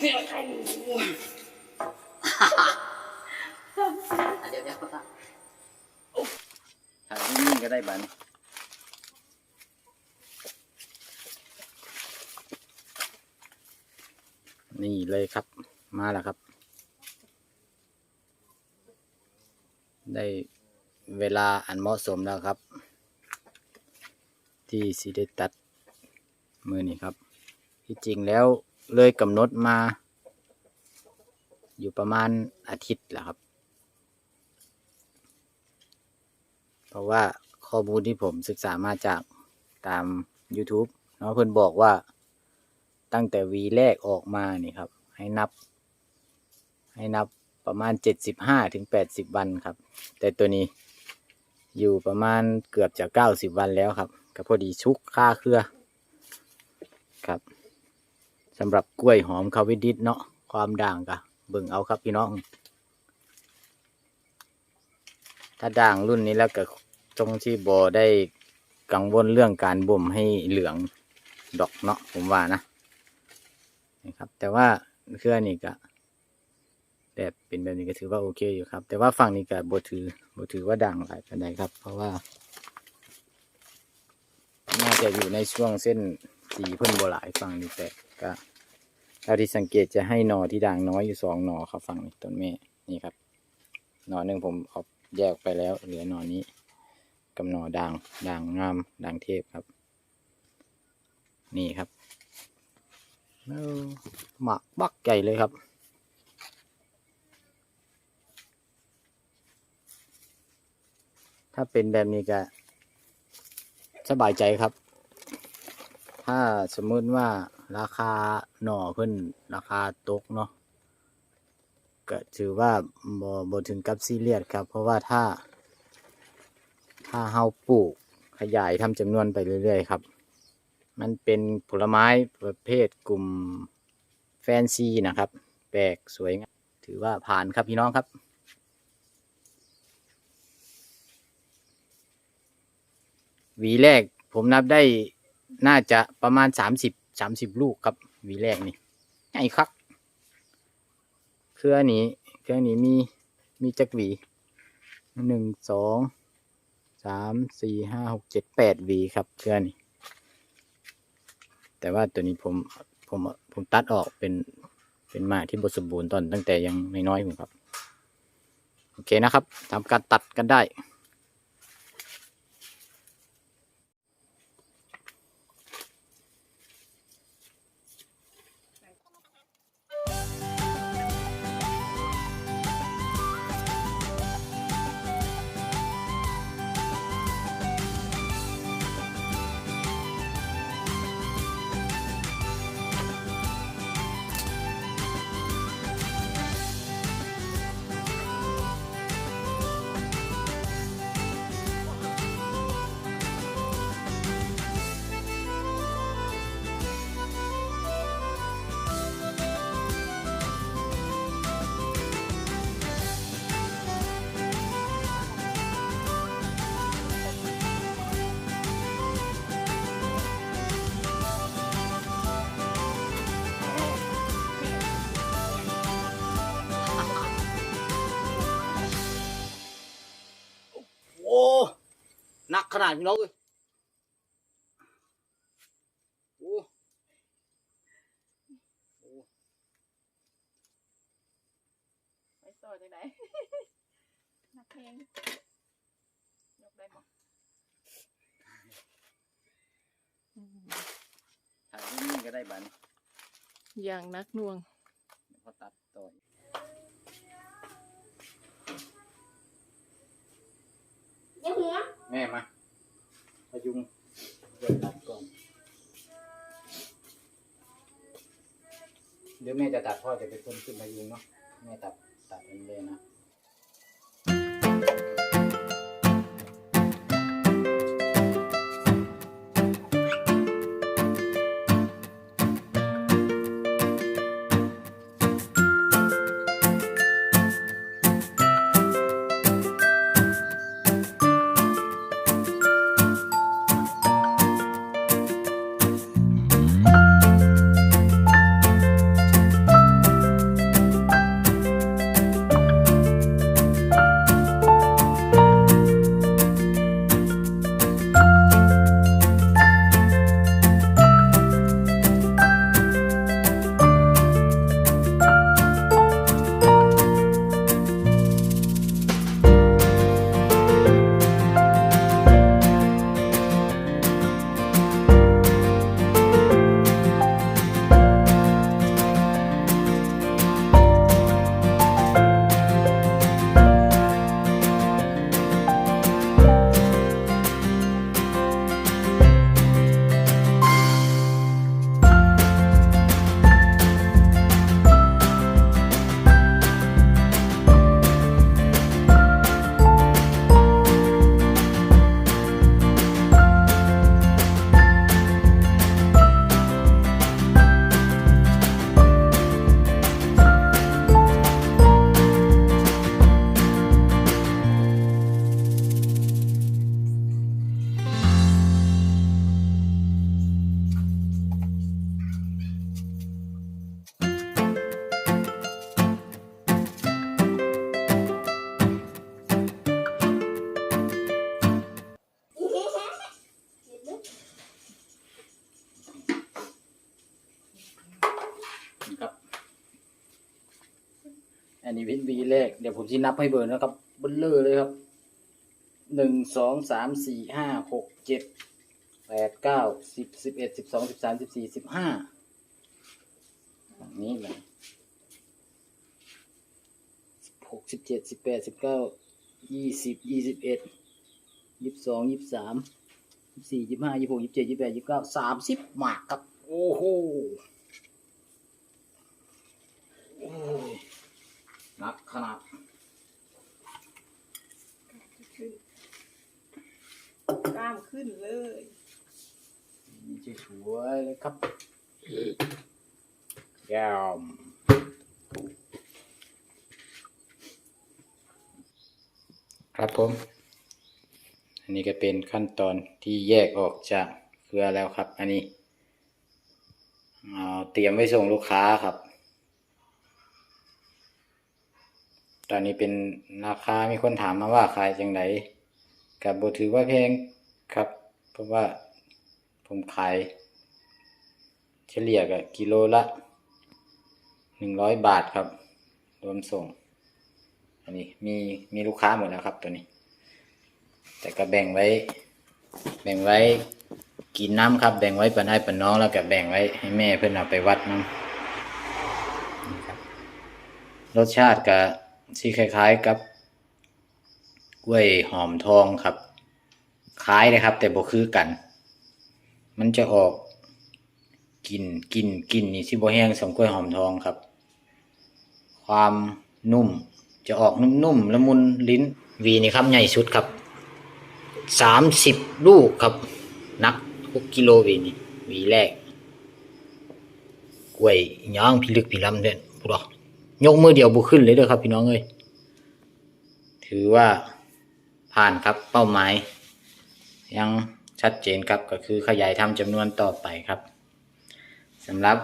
เดี๋ยวเดี๋ยวถ่ายนิ่งๆก็ได้บันนี่เลยครับ มาแล้วครับ ได้เวลาอันเหมาะสมแล้วครับ ที่สิได้ตัดมือนี่ครับ ที่จริงแล้วเลยกำหนดมา อยู่ประมาณอาทิตย์แหละครับ เพราะว่าข้อมูลที่ผมศึกษามาจากตาม YouTube เนาะเพื่อนบอกว่าตั้งแต่วีแรกออกมานี่ครับ ให้นับ ให้นับประมาณ 75ถึง80 วันครับ แต่ตัวนี้อยู่ประมาณเกือบจะ 90 วันแล้วครับ ก็พอดีชุกค่าเครือ สำหรับกล้วยหอมคาวิดิสเนาะความด่างกะเบิ่งเอาครับพี่น้อง ถ้าด่างรุ่นนี้แล้วก็ตรงที่บอได้กังวลเรื่องการบ่มให้เหลืองดอกเนาะผมว่านะนะครับ แต่ว่าเครื่อนี่ก็แบบเป็นแบบนี้ก็ถือว่าโอเคอยู่ครับ แต่ว่าฝั่งนี้ก็บถือบถือว่าด่างหลายปานใดครับ เพราะว่า น่าจะอยู่ในช่วงเส้น สีเพิ่นโบหลายฝั่งนี้แต่ก็เท่าที่สังเกตจะให้หน่อที่ด่างน้อยอยู่สองหน่อครับฝั่งนี้ต้นแม่นี่ครับหน่อหนึ่งผมเอาแยกไปแล้ว เหลือหนอนี้กับหน่อด่างด่างงามด่างเทพครับ นี่ครับเอ้าหมักบักใหญ่เลยครับถ้าเป็นแบบนี้ก็สบายใจครับ ถ้าสมมติว่าราคาหน่อขึ้นราคาตกเนาะก็ถือว่าบ่บ่ถึงกับซีเรียสครับ เพราะว่าถ้า ถ้าเฮาปลูกขยายทำจำนวนไปเรื่อยๆครับ มันเป็นผลไม้ประเภทกลุ่มแฟนซีนะครับ แปลกสวยงามถือว่าผ่านครับพี่น้องครับหวีแรกผมนับได้ น่าจะประมาณสามสิบสามสิบลูกครับวีแรกนี่ใหญ่ครับเครือนี้เครือนี้มีมีจักหวีหนึ่งสองสามสี่ห้าหกเจ็ดแปดวีครับเครือนี้แต่ว่าตัวนี้ผมผมผมตัดออกเป็นเป็นมาที่บสมบูรณ์ตอนตั้งแต่ยังน้อยๆผมครับ โอเคนะครับทำการตัดกันได้ ขนาดพี่น้องเลยโอ้ไปต่อจากไหนนักเพลงยกได้บ่ถ่ายนิ่งๆก็ได้บัดนอย่างนักหน่วงเดี๋ยวพอตัดต่อยังหัว แม่มาพ ยุงเดี๋ยวตัดก่อน เดี๋ยวแม่จะตัดพ่อจะเป็นคนขึ้นพยุงเนาะแม่ตัดตัดเองเลยนะ นี้เป็นวีแรก เดี๋ยวผมจะนับให้เบิร์นะครับเบนเลอร์เลยครับหนึ่งสองสามสี่ห้าหกเจ็ดแปดเก้าสิบสิบเอ็ดสิบสองสิบสามสิบสี่สิบห้าแบบนี้เลยหกสิบเจ็ดสิบแปดสิบเก้ายี่สิบยี่สิบเอ็ดยี่สิบสองยี่สิบสามยี่สิบสี่ยี่สิบห้ายี่สิบหกยี่สิบเจ็ดยี่สิบแปดยี่สิบเก้าสามสิบหมากครับ โอ้โห โอ้ย หนักขนาดขึ้นกล้ามขึ้นเลยนี่จะสวยเลยครับแก้มครับผม อันนี้ก็เป็นขั้นตอนที่แยกออกจากเครือแล้วครับ อันนี้เอาเตรียมไว้ส่งลูกค้าครับ ตอนนี้เป็นราคา มีคนถามมาว่าขายจังไดกับบถือว่าแพงครับ เพราะว่าผมขาย เฉลี่ยกับกิโลละหนึ่งร้อยบาทครับ รวมส่ง อันนี้มีมีลูกค้าหมดแล้วครับตัวนี้ แต่ก็แบ่งไว้ แบ่งไว้กินน้ำครับ แบ่งไว้ปันให้ปันน้องแล้วก็แบ่งไว้ให้แม่เพื่อนเอาไปวัดน้ำนี่ครับรสชาติกับ ที่คล้ายๆกับกล้วยหอมทองครับคล้ายเลยครับ แต่บ่คือกัน มันจะออกกลิ่นกลิ่นกลิ่นนี่ที่บ่แห้งสมกล้วยหอมทองครับ ความนุ่มจะออกนุ่มๆละมุนลิ้นวีนี่ครับใหญ่สุดครับสามสิบลูกครับนักหกกิโลวีนี่วีแรกกล้วยย่างพิลึกพิลำเด่นพวกเรา ยกมือเดียวบุขึ้นเลยเด้อครับ พี่น้องเอ้ยถือว่าผ่านครับเป้าหมาย ยังชัดเจนครับก็คือขยายทำจำนวนต่อไปครับสำหรับ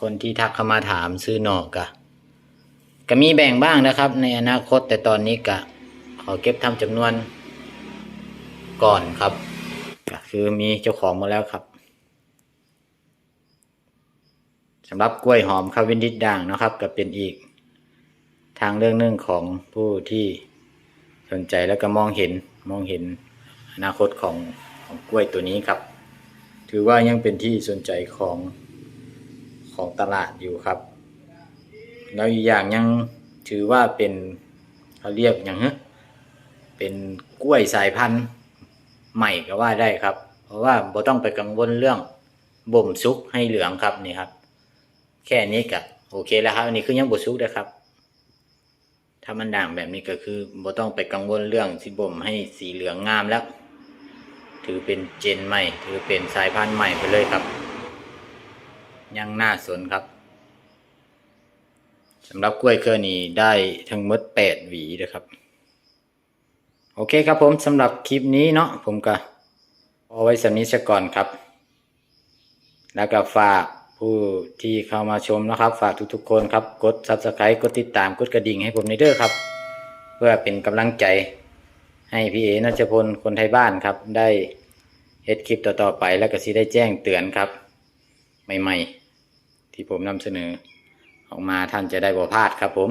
คนที่ทักเข้ามาถามซื้อหนอกะก็มีแบ่งบ้างนะครับ ในอนาคตแต่ตอนนี้กะขอเก็บทำจำนวนก่อนครับ ก็คือมีเจ้าของมาแล้วครับสำหรับกล้วยหอมคาวินดิดด่างนะครับ ก็เป็นอีก ทางเรื่องหนึ่งของผู้ที่สนใจแล้วก็มองเห็นมองเห็นอนาคตของของกล้วยตัวนี้ครับ ถือว่ายังเป็นที่สนใจของของตลาดอยู่ครับ แล้วอีกอย่างยังถือว่าเป็นเขาเรียกอย่างฮะเป็นกล้วยสายพันธุ์ใหม่ก็ว่าได้ครับ เพราะว่าบ่ต้องไปกังวลเรื่องบ่มซุกให้เหลืองครับนี่ครับ แค่นี้ก็โอเคแล้วครับ อันนี้คือยังบ่ซุกนะครับ ถ้ามันด่างแบบนี้ก็คือบ่ต้องไปกังวลเรื่องที่บ่มให้สีเหลืองงามแล้ว ถือเป็นเจนใหม่ ถือเป็นสายพันธุ์ใหม่ไปเลยครับ ยังน่าสนครับสำหรับกล้วยเครือนี้ได้ทั้งหมดแปดหวีนะครับ โอเคครับผมสำหรับคลิปนี้เนาะผมก็เอาไว้สำนี้ซะก่อนครับ แล้วก็ฝาก ผู้ที่เข้ามาชมนะครับ ฝากทุกๆคนครับ กด subscribe กดติดตาม กดกระดิ่งให้ผมในเด้อครับ เพื่อเป็นกำลังใจ ให้พี่เอนัชพลคนไทยบ้านครับ ได้เฮ็ดคลิปต่อๆไปแล้วก็สิได้แจ้งเตือนครับ ใหม่ๆ ที่ผมนำเสนอ ออกมาท่านจะได้บ่พลาดครับผม